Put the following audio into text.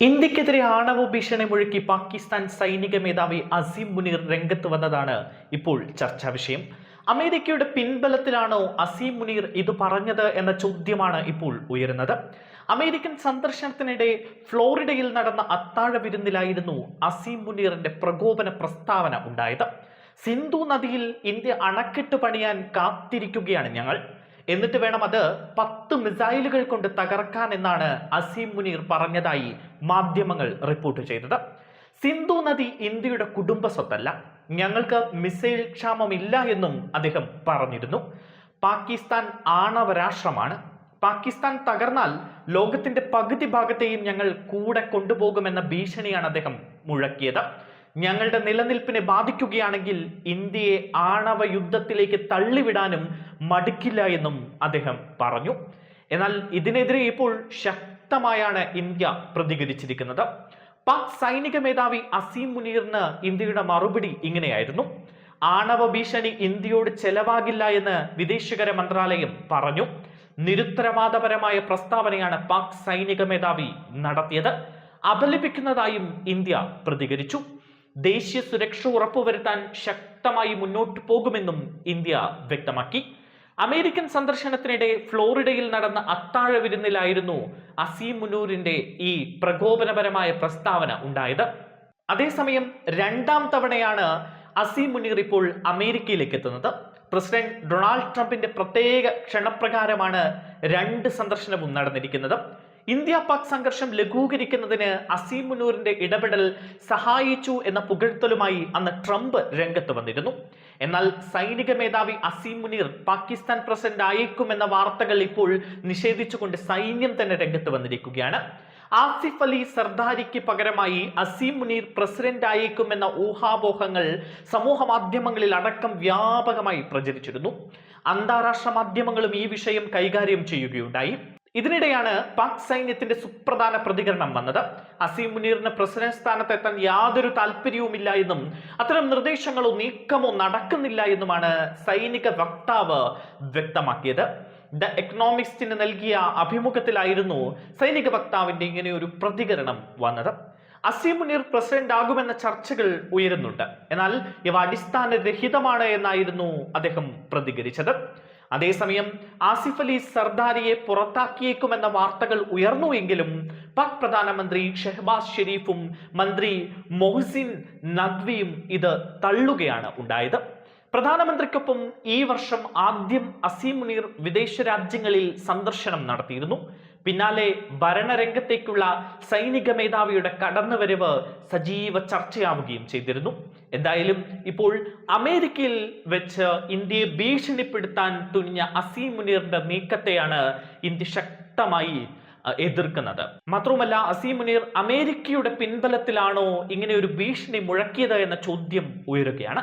ഇന്ത്യക്കെതിരെ ആണവ ഭീഷണി മുഴുക്കി പാകിസ്ഥാൻ സൈനിക മേധാവി അസീം മുനീർ രംഗത്ത് വന്നതാണ് ഇപ്പോൾ ചർച്ചാ വിഷയം. അമേരിക്കയുടെ പിൻബലത്തിലാണോ അസീം മുനീർ ഇത് പറഞ്ഞത് എന്ന ചോദ്യമാണ് ഇപ്പോൾ ഉയരുന്നത്. അമേരിക്കൻ സന്ദർശനത്തിനിടെ ഫ്ലോറിഡയിൽ നടന്ന അത്താഴ വിരുന്നിലായിരുന്നു അസീം മുനീറിന്റെ പ്രകോപന പ്രസ്താവന ഉണ്ടായത്. സിന്ധു നദിയിൽ ഇന്ത്യ അണക്കെട്ട് പണിയാൻ കാത്തിരിക്കുകയാണ് ഞങ്ങൾ. എന്നിട്ട് വേണം അത് പത്ത് മിസൈലുകൾ കൊണ്ട് തകർക്കാൻ എന്നാണ് അസീം മുനീർ പറഞ്ഞതായി മാധ്യമങ്ങൾ റിപ്പോർട്ട് ചെയ്തത്. സിന്ധു നദി ഇന്ത്യയുടെ കുടുംബ സ്വത്തല്ല ഞങ്ങൾക്ക് മിസൈൽ ക്ഷാമമില്ല എന്നും അദ്ദേഹം പറഞ്ഞിരുന്നു. പാകിസ്ഥാൻ ആണവ രാഷ്ട്രമാണ് പാകിസ്ഥാൻ തകർന്നാൽ ലോകത്തിന്റെ പകുതി ഭാഗത്തെയും ഞങ്ങൾ കൂടെ കൊണ്ടുപോകുമെന്ന ഭീഷണിയാണ് അദ്ദേഹം മുഴക്കിയത്. ഞങ്ങളുടെ നിലനിൽപ്പിനെ ബാധിക്കുകയാണെങ്കിൽ ഇന്ത്യയെ ആണവ യുദ്ധത്തിലേക്ക് തള്ളിവിടാനും മടുക്കില്ല എന്നും അദ്ദേഹം പറഞ്ഞു. എന്നാൽ ഇതിനെതിരെ ഇപ്പോൾ ശക്തമായാണ് ഇന്ത്യ പ്രതികരിച്ചിരിക്കുന്നത്. പാക് സൈനിക മേധാവി അസീം മുനീറിന് ഇന്ത്യയുടെ മറുപടി ഇങ്ങനെയായിരുന്നു. ആണവ ഭീഷണി ഇന്ത്യയോട് ചെലവാകില്ല എന്ന് വിദേശകാര്യ മന്ത്രാലയം പറഞ്ഞു. നിരുത്തരവാദപരമായ പ്രസ്താവനയാണ് പാക് സൈനിക മേധാവി നടത്തിയത്. അപലപിക്കുന്നതായും ഇന്ത്യ പ്രതികരിച്ചു. ദേശീയ സുരക്ഷ ഉറപ്പുവരുത്താൻ ശക്തമായി മുന്നോട്ട് പോകുമെന്നും ഇന്ത്യ വ്യക്തമാക്കി. അമേരിക്കൻ സന്ദർശനത്തിനിടെ ഫ്ലോറിഡയിൽ നടന്ന അത്താഴ വിരുന്നിലായിരുന്നു അസീം മുനൂറിന്റെ ഈ പ്രകോപനപരമായ പ്രസ്താവന ഉണ്ടായത്. അതേസമയം രണ്ടാം തവണയാണ് അസീം മുനീർ ഇപ്പോൾ അമേരിക്കയിലേക്ക് എത്തുന്നത്. പ്രസിഡന്റ് ഡൊണാൾഡ് ട്രംപിന്റെ പ്രത്യേക ക്ഷണപ്രകാരമാണ് രണ്ട് സന്ദർശനവും നടന്നിരിക്കുന്നത്. ഇന്ത്യ പാക് സംഘർഷം ലഘൂകരിക്കുന്നതിന് അസീം മുനൂറിന്റെ ഇടപെടൽ സഹായിച്ചു എന്ന പുകഴ്ത്തലുമായി അന്ന് ട്രംപ് രംഗത്ത് വന്നിരുന്നു. എന്നാൽ സൈനിക മേധാവി അസീം മുനീർ പാകിസ്ഥാൻ പ്രസിഡന്റ് ആയേക്കുമെന്ന വാർത്തകൾ ഇപ്പോൾ നിഷേധിച്ചുകൊണ്ട് സൈന്യം തന്നെ രംഗത്ത് വന്നിരിക്കുകയാണ്. ആസിഫ് അലി സർദാരിക്ക് പകരമായി അസീം മുനീർ പ്രസിഡന്റ് ആയേക്കുമെന്ന ഊഹാപോഹങ്ങൾ സമൂഹ മാധ്യമങ്ങളിൽ അടക്കം വ്യാപകമായി പ്രചരിച്ചിരുന്നു. അന്താരാഷ്ട്ര മാധ്യമങ്ങളും ഈ വിഷയം കൈകാര്യം ചെയ്യുകയുണ്ടായി. ഇതിനിടെയാണ് പാക് സൈന്യത്തിന്റെ സുപ്രധാന പ്രതികരണം വന്നത്. അസീം മുനീറിന് പ്രസിഡന്റ് സ്ഥാനത്ത് എത്താൻ യാതൊരു താല്പര്യവുമില്ല എന്നും അത്തരം നിർദ്ദേശങ്ങളോ നീക്കമോ നടക്കുന്നില്ല എന്നുമാണ് സൈനിക വക്താവ് വ്യക്തമാക്കിയത്. ദ എക്കണോമിക്സിന് നൽകിയ അഭിമുഖത്തിലായിരുന്നു സൈനിക വക്താവിന്റെ ഇങ്ങനെ ഒരു പ്രതികരണം വന്നത്. അസീം മുനീർ പ്രസിഡന്റ് ആകുമെന്ന ചർച്ചകൾ ഉയരുന്നുണ്ട്. എന്നാൽ ഇവ അടിസ്ഥാനരഹിതമാണ് എന്നായിരുന്നു അദ്ദേഹം പ്രതികരിച്ചത്. അതേസമയം ആസിഫ് അലി സർദാരിയെ പുറത്താക്കിയേക്കുമെന്ന വാർത്തകൾ ഉയർന്നുവെങ്കിലും പാക് പ്രധാനമന്ത്രി ഷെഹബാസ് ഷെരീഫും മന്ത്രി മൊഹ്സിൻ നദ്വിയും ഇത് തള്ളുകയാണ് ഉണ്ടായത്. പ്രധാനമന്ത്രിക്കൊപ്പം ഈ വർഷം ആദ്യം അസീം മുനീർ വിദേശ രാജ്യങ്ങളിൽ സന്ദർശനം നടത്തിയിരുന്നു. പിന്നാലെ ഭരണരംഗത്തേക്കുള്ള സൈനിക മേധാവിയുടെ കടന്നുവരവ് സജീവ ചർച്ചയാവുകയും ചെയ്തിരുന്നു. എന്തായാലും ഇപ്പോൾ അമേരിക്കയിൽ വെച്ച് ഇന്ത്യയെ ഭീഷണിപ്പെടുത്താൻ തുനിഞ്ഞ അസീം മുനീറിന്റെ നീക്കത്തെയാണ് ഇന്ത്യ ശക്തമായി എതിർക്കുന്നത്. മാത്രവുമല്ല അസീം മുനീർ അമേരിക്കയുടെ പിൻബലത്തിലാണോ ഇങ്ങനെ ഒരു ഭീഷണി മുഴക്കിയത് എന്ന ചോദ്യം ഉയരുകയാണ്.